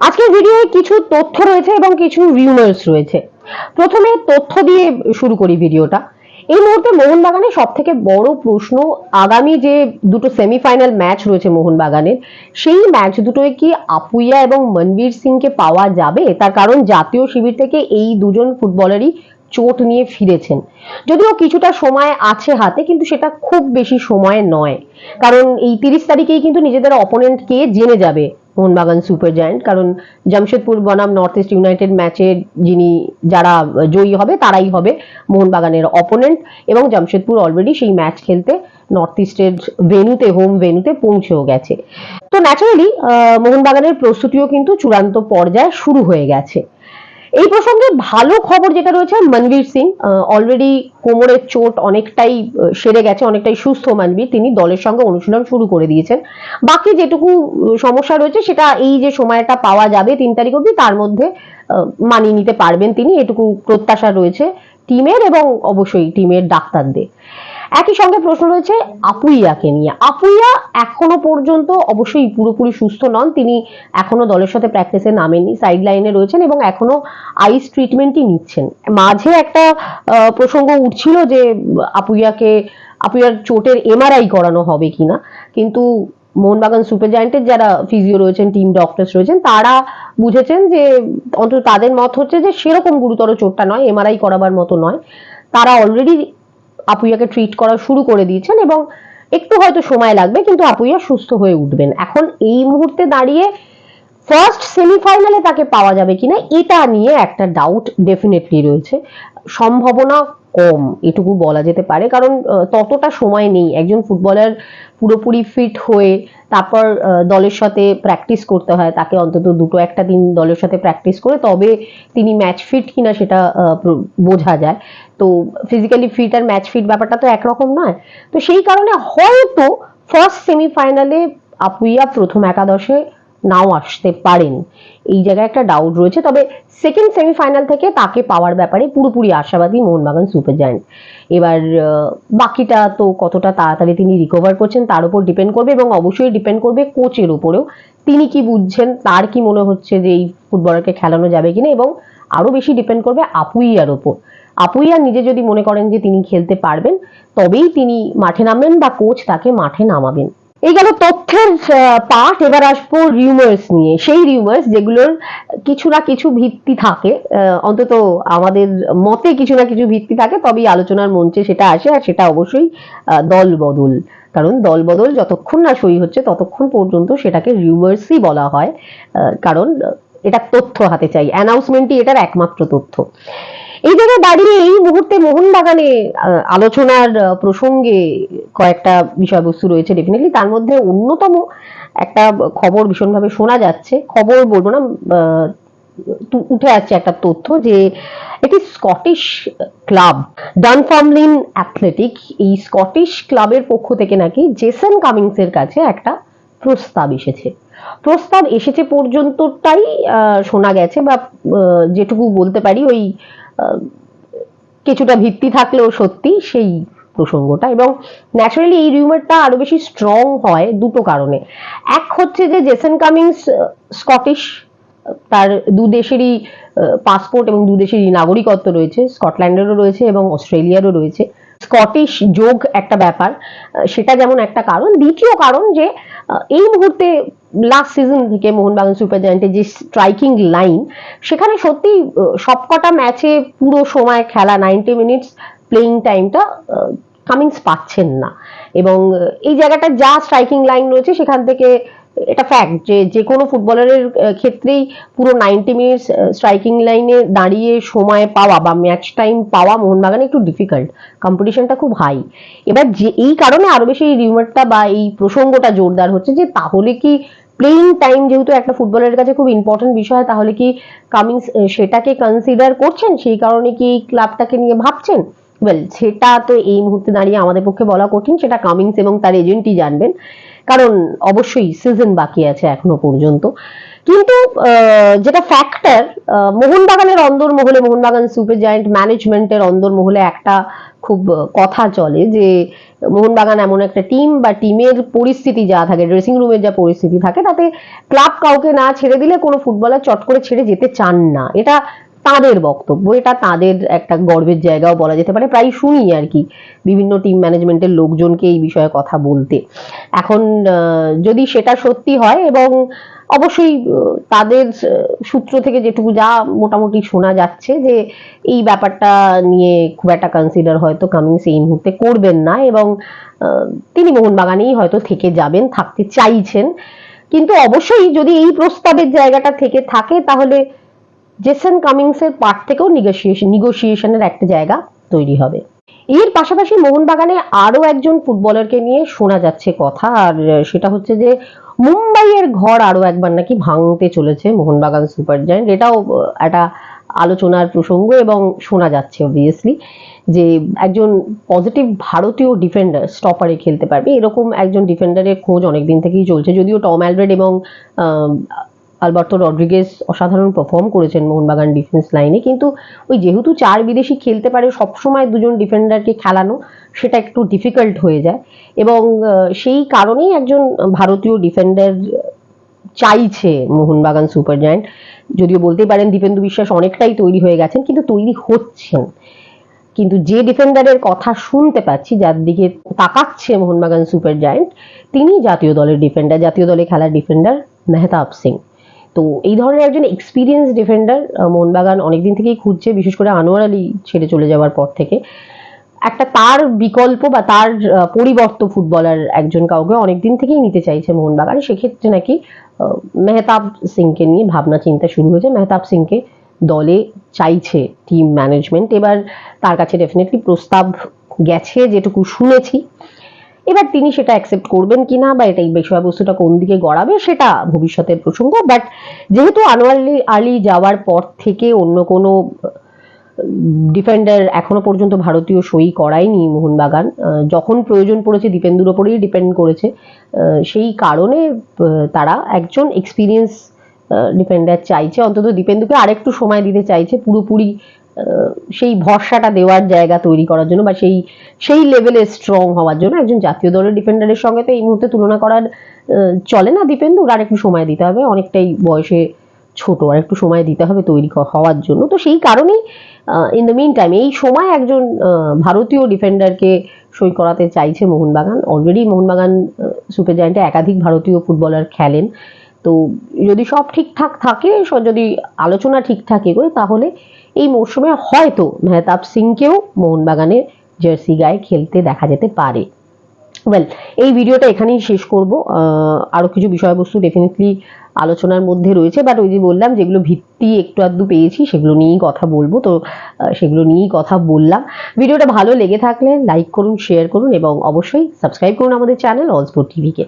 আজকের ভিডিওয়ে কিছু তথ্য রয়েছে এবং কিছু রিউমার্স রয়েছে। প্রথমে তথ্য দিয়ে শুরু করি ভিডিওটা এই মুহূর্তে মোহনবাগানের সব থেকে বড় প্রশ্ন, আগামী যে দুটো সেমিফাইনাল ম্যাচ রয়েছে মোহনবাগানের, সেই ম্যাচ দুটোয় কি আপুইয়া এবং মনবীর সিংকে পাওয়া যাবে? তার কারণ জাতীয় শিবির থেকে এই দুজন ফুটবলারই চোট নিয়ে ফিরেছেন। যদিও কিছুটা সময় আছে হাতে, কিন্তু সেটা খুব বেশি সময় নয়। কারণ এই তিরিশ তারিখেই কিন্তু নিজেদের অপোনেন্ট কে জেনে যাবে। মোহনবাগান সুপার জায়ান্ট, কারণ জামশেদপুর বনাম নর্থ ইস্ট ইউনাইটেড ম্যাচে যিনি যারা জয়ী হবে, তারাই হবে মোহনবাগানের অপোনেন্ট এবং জামশেদপুর অলরেডি সেই ম্যাচ খেলতে নর্থ ইস্টের ভেনুতে হোম ভেনুতে পৌঁছেও গেছে। তো ন্যাচারালি মোহনবাগানের প্রস্তুতিও কিন্তু চূড়ান্ত পর্যায়ে শুরু হয়ে গেছে। এই প্রসঙ্গে ভালো খবর যেটা রয়েছে, মনবীর সিং অলরেডি কোমরের চোট অনেকটাই সেরে গেছে, অনেকটাই সুস্থ মনবীর। তিনি দলের সঙ্গে অনুশীলন শুরু করে দিয়েছেন। বাকি যেটুকু সমস্যা রয়েছে, সেটা এই যে সময়টা পাওয়া যাবে তিন তারিখ অবধি, তার মধ্যে মানিয়ে নিতে পারবেন তিনি। এটুকু প্রত্যাশা রয়েছে টিমের এবং অবশ্যই টিমের ডাক্তারদের। একই সঙ্গে প্রশ্ন রয়েছে আপুইয়াকে নিয়ে। আপুইয়া এখনও পর্যন্ত অবশ্যই পুরোপুরি সুস্থ নন। তিনি এখনও দলের সাথে প্র্যাকটিসে নামেননি সাইড লাইনে রয়েছেন এবং এখনও আইস ট্রিটমেন্টই নিচ্ছেন। মাঝে একটা প্রসঙ্গ উঠছিল যে আপুইয়াকে, আপুইয়ার চোটের এমআরআই করানো হবে কিনা। কিন্তু মোহনবাগান সুপার জায়েন্টের যারা ফিজিও রয়েছেন টিম ডক্টরস রয়েছেন, তারা বুঝেছেন যে অন্তত তাদের মত হচ্ছে যে সেরকম গুরুতর চোটটা নয় এমআরআই করাবার মতো নয়। তারা অলরেডি আপুইয়াকে ট্রিট করা শুরু করে দিয়েছেন এবং একটু হয়তো সময় লাগবে, কিন্তু আপুইয়া সুস্থ হয়ে উঠবেন। এখন এই মুহূর্তে দাঁড়িয়ে ফার্স্ট সেমিফাইনালে তাকে পাওয়া যাবে কিনা, এটা নিয়ে একটা ডাউট ডেফিনেটলি রয়েছে। সম্ভাবনা কম, এটুকু বলা যেতে পারে। কারণ ততটা সময় নেই। একজন ফুটবলার পুরোপুরি ফিট হয়ে তারপর দলের সাথে প্র্যাকটিস করতে হয়। তাকে অন্তত দুটো একটা দিন দলের সাথে প্র্যাকটিস করে তবে তিনি ম্যাচ ফিট কিনা সেটা বোঝা যায়। তো ফিজিক্যালি ফিট আর ম্যাচ ফিট ব্যাপারটা তো একরকম নয়। তো সেই কারণে হয়তো ফার্স্ট সেমিফাইনালে আপুইয়া প্রথম একাদশে নাও আসতে পারেন। এই জায়গায় একটা ডাউট রয়েছে, তবে সেকেন্ড সেমিফাইনাল থেকে তাকে পাওয়ার ব্যাপারে পুরোপুরি আশাবাদী মোহনবাগান সুপার জায়ান্ট এবার বাকিটা তো কতটা তাড়াতাড়ি তিনি রিকভার করছেন তার উপর ডিপেন্ড করবে এবং অবশ্যই ডিপেন্ড করবে কোচের উপরেও। তিনি কি বুঝছেন, তার কি মনে হচ্ছে যে এই ফুটবলারকে খেলানো যাবে কিনা এবং আরও বেশি ডিপেন্ড করবে আপুইয়ার ওপর আপুইয়া নিজে যদি মনে করেন যে তিনি খেলতে পারবেন, তবেই তিনি মাঠে নামবেন বা কোচ তাকে মাঠে নামাবেন। এই গেল তথ্যের পাঠ, এবার আসব রিউমার্স নিয়ে। সেই রিউমার্স যেগুলোর কিছু না কিছু ভিত্তি থাকে অন্তত আমাদের মতে কিছু না কিছু ভিত্তি থাকে, তবেই আলোচনার মঞ্চে সেটা আসে আর সেটা অবশ্যই দল বদল কারণ দল বদল যতক্ষণ না সই হচ্ছে, ততক্ষণ পর্যন্ত সেটাকে রিউমার্সই বলা হয়। কারণ এটা তথ্য হাতে চাই। অ্যানাউন্সমেন্টই এটার একমাত্র তথ্য। এই জায়গায় দাঁড়িয়ে এই মুহূর্তে মোহনবাগানে আলোচনার প্রসঙ্গে কয়েকটা বিষয়বস্তু রয়েছে ডেফিনেটলি তার মধ্যে অন্যতম একটা খবর ভীষণভাবে শোনা যাচ্ছে। খবর বলব না উঠে আসছে একটা তথ্য যে একটি স্কটিশ ক্লাব ডানফার্মলিন অ্যাথলেটিক এই স্কটিশ ক্লাবের পক্ষ থেকে নাকি জেসন কামিংসের কাছে একটা প্রস্তাব এসেছে। প্রস্তাব এসেছে পর্যন্তটাই শোনা গেছে বা যেটুকু বলতে পারি, ওই কিছুটা ভিত্তি থাকলেও সত্যি সেই প্রসঙ্গটা। এবং ন্যাচারালি এই রিউমারটা আরও বেশি স্ট্রং হয় দুটো কারণে। এক হচ্ছে যে জেসন কামিংস স্কটিশ তার দু দেশেরই পাসপোর্ট এবং দু দেশেরই নাগরিকত্ব রয়েছে। স্কটল্যান্ডেরও রয়েছে এবং অস্ট্রেলিয়ারও রয়েছে। স্কটিশ যোগ একটা ব্যাপার সেটা যেমন একটা কারণ। দ্বিতীয় কারণ যে এই মুহূর্তে লাস্ট সিজন থেকে মোহনবাগান সুপার জায়ান্টের যে স্ট্রাইকিং লাইন সেখানে সত্যি সবকটা ম্যাচে পুরো সময় খেলা নাইনটি মিনিটস প্লেইং টাইমটা কামিংস পাচ্ছেন না। এবং এই জায়গাটা যা স্ট্রাইকিং লাইন রয়েছে, সেখান থেকে এটা ফ্যাক্ট যে যে কোনো ফুটবলারের ক্ষেত্রেই পুরো নাইনটি মিনিটস স্ট্রাইকিং লাইনে দাঁড়িয়ে সময় পাওয়া বা ম্যাচ টাইম পাওয়া মোহনবাগানে একটু ডিফিকাল্ট কম্পিটিশনটা খুব হাই এবার যে, এই কারণে আরও বেশি এই রিউমারটা বা এই প্রসঙ্গটা জোরদার হচ্ছে যে, তাহলে কি প্লেইং টাইম যেহেতু একটা ফুটবলের কাছে খুব ইম্পর্টেন্ট বিষয়, তাহলে কি কামিংস সেটাকে কনসিডার করছেন? সেই কারণে কি এই ক্লাবটাকে নিয়ে ভাবছেন? ওয়েল সেটা তো এই মুহূর্তে দাঁড়িয়ে আমাদের পক্ষে বলা কঠিন, সেটা কামিংস এবং তার এজেন্টই জানবেন। কারণ অবশ্যই সিজন বাকি আছে এখনও পর্যন্ত। কিন্তু যেটা ফ্যাক্টর মোহনবাগানের অন্দর মহলে মোহনবাগান সুপার জায়ান্ট ম্যানেজমেন্টের অন্দর মহলে একটা খুব কথা চলে যে, মোহনবাগান এমন একটা টিম বা টিমের পরিস্থিতি যা থাকে ড্রেসিং রুমের যা পরিস্থিতি থাকে, তাতে ক্লাব কাউকে না ছেড়ে দিলে কোনো ফুটবলার চট করে ছেড়ে যেতে চান না। এটা তাদের বক্তব্য। এটা তাদের একটা গর্বের জায়গাও বলা যেতে পারে। প্রায় শুনি আর কি বিভিন্ন টিম ম্যানেজমেন্টের লোকজনকে এই বিষয়ে কথা বলতে। এখন যদি সেটা সত্যি হয় এবং অবশ্যই তাদের সূত্র থেকে যেটুকু যা মোটামুটি শোনা যাচ্ছে যে এই ব্যাপারটা নিয়ে খুব একটা কনসিডার হয়তো কামিংস এই মুহূর্তে করবেন না এবং তিনি মোহনবাগানেই হয়তো থেকে যাবেন, থাকতে চাইছেন। কিন্তু অবশ্যই যদি এই প্রস্তাবের জায়গাটা থেকে থাকে তাহলে জেসন কামিংসের পার্ট থেকেও নিগোসিয়েশন নিগোসিয়েশনের একটা জায়গা তৈরি হবে। এর পাশাপাশি মোহনবাগানে আরও একজন ফুটবলারকে নিয়ে শোনা যাচ্ছে কথা, আর সেটা হচ্ছে যে মুম্বাইয়ের ঘর আরও একবার নাকি ভাঙতে চলেছে মোহনবাগান সুপার জায়েন্ট। এটাও একটা আলোচনার প্রসঙ্গ এবং শোনা যাচ্ছে অবভিয়াসলি যে একজন পজিটিভ ভারতীয় ডিফেন্ডার স্টপারে খেলতে পারবে। এরকম একজন ডিফেন্ডারের খোঁজ অনেকদিন থেকেই চলছে, যদিও টম অ্যালব্রেড এবং আলবার্তো রড্রিগেজ অসাধারণ পারফর্ম করেছেন মোহনবাগান ডিফেন্স লাইনে কিন্তু ওই যেহেতু চার বিদেশি খেলতে পারে, সবসময় দুজন ডিফেন্ডারকে খেলানো সেটা একটু ডিফিকাল্ট হয়ে যায়। এবং সেই কারণেই একজন ভারতীয় ডিফেন্ডার চাইছে মোহনবাগান সুপার জায়ান্ট যদিও বলতেই পারেন দীপেন্দু বিশ্বাস অনেকটাই তৈরি হয়ে গেছেন, কিন্তু তৈরি হচ্ছেন। কিন্তু যে ডিফেন্ডারের কথা শুনতে পাচ্ছি, যার দিকে তাকাচ্ছে মোহনবাগান সুপার জায়ান্ট তিনি জাতীয় দলের ডিফেন্ডার জাতীয় দলে খেলার ডিফেন্ডার মেহতাব সিং। তো এই ধরনের একজন এক্সপিরিয়েন্স ডিফেন্ডার মোহনবাগান অনেকদিন থেকেই খুঁজছে, বিশেষ করে আনোয়ার আলী ছেড়ে চলে যাওয়ার পর থেকে। একটা তার বিকল্প বা তার পরিবর্ত ফুটবলার একজন কাউকে অনেকদিন থেকেই নিতে চাইছে মোহনবাগান। সেক্ষেত্রে নাকি মেহতাব সিংকে নিয়ে ভাবনা চিন্তা শুরু হয়েছে। মেহতাব সিংকে দলে চাইছে টিম ম্যানেজমেন্ট এবার তার কাছে ডেফিনেটলি প্রস্তাব গেছে, যেটুকু শুনেছি। এবার তিনি সেটা অ্যাকসেপ্ট করবেন কিনা বা এটা এই বিষয়বস্তুটা কোন দিকে গড়াবে সেটা ভবিষ্যতের প্রসঙ্গ বাট যেহেতু আনোয়ার আলী যাওয়ার পর থেকে অন্য কোনো ডিফেন্ডার এখনও পর্যন্ত ভারতীয় সই করায়নি মোহনবাগান যখন প্রয়োজন পড়েছে দীপেন্দুর ওপরেই ডিপেন্ড করেছে সেই কারণে তারা একজন এক্সপিরিয়েন্স ডিফেন্ডার চাইছে। অন্তত দীপেন্দুকে আরেকটু সময় দিতে চাইছে, পুরোপুরি সেই ভরসাটা দেওয়ার জায়গা তৈরি করার জন্য বা সেই সেই লেভেলে স্ট্রং হওয়ার জন্য একজন জাতীয় দলের ডিফেন্ডারের সঙ্গে তো এই মুহূর্তে তুলনা করার চলে না দীপেন্দুর আর একটু সময় দিতে হবে। অনেকটাই বয়সে ছোট। আর একটু সময় দিতে হবে তৈরি হওয়ার জন্য। তো সেই কারণেই ইন দ্য মিন টাইম এই সময় একজন ভারতীয় ডিফেন্ডারকে সই করাতে চাইছে মোহনবাগান। অলরেডি মোহনবাগান সুপার জায়েন্টে একাধিক ভারতীয় ফুটবলার খেলেন। তো যদি সব ঠিকঠাক থাকে যদি আলোচনা ঠিকঠাক এগোয়, তাহলে এই মরশুমে হয়তো মেহতাব সিংকেও মোহনবাগানের জার্সি গায়ে খেলতে দেখা যেতে পারে। ওয়েল এই ভিডিওটা এখানেই শেষ করব। আরও কিছু বিষয়বস্তু ডেফিনেটলি আলোচনার মধ্যে রয়েছে বাট ওই যে বললাম, যেগুলো ভিত্তি একটু আধটু পেয়েছি, সেগুলো নিয়েই কথা বলব। তো সেগুলো নিয়েই কথা বললাম। ভিডিওটা ভালো লেগে থাকলে লাইক করুন শেয়ার করুন, এবং অবশ্যই সাবস্ক্রাইব করুন আমাদের চ্যানেল অলস্পোর্ট টিভিকে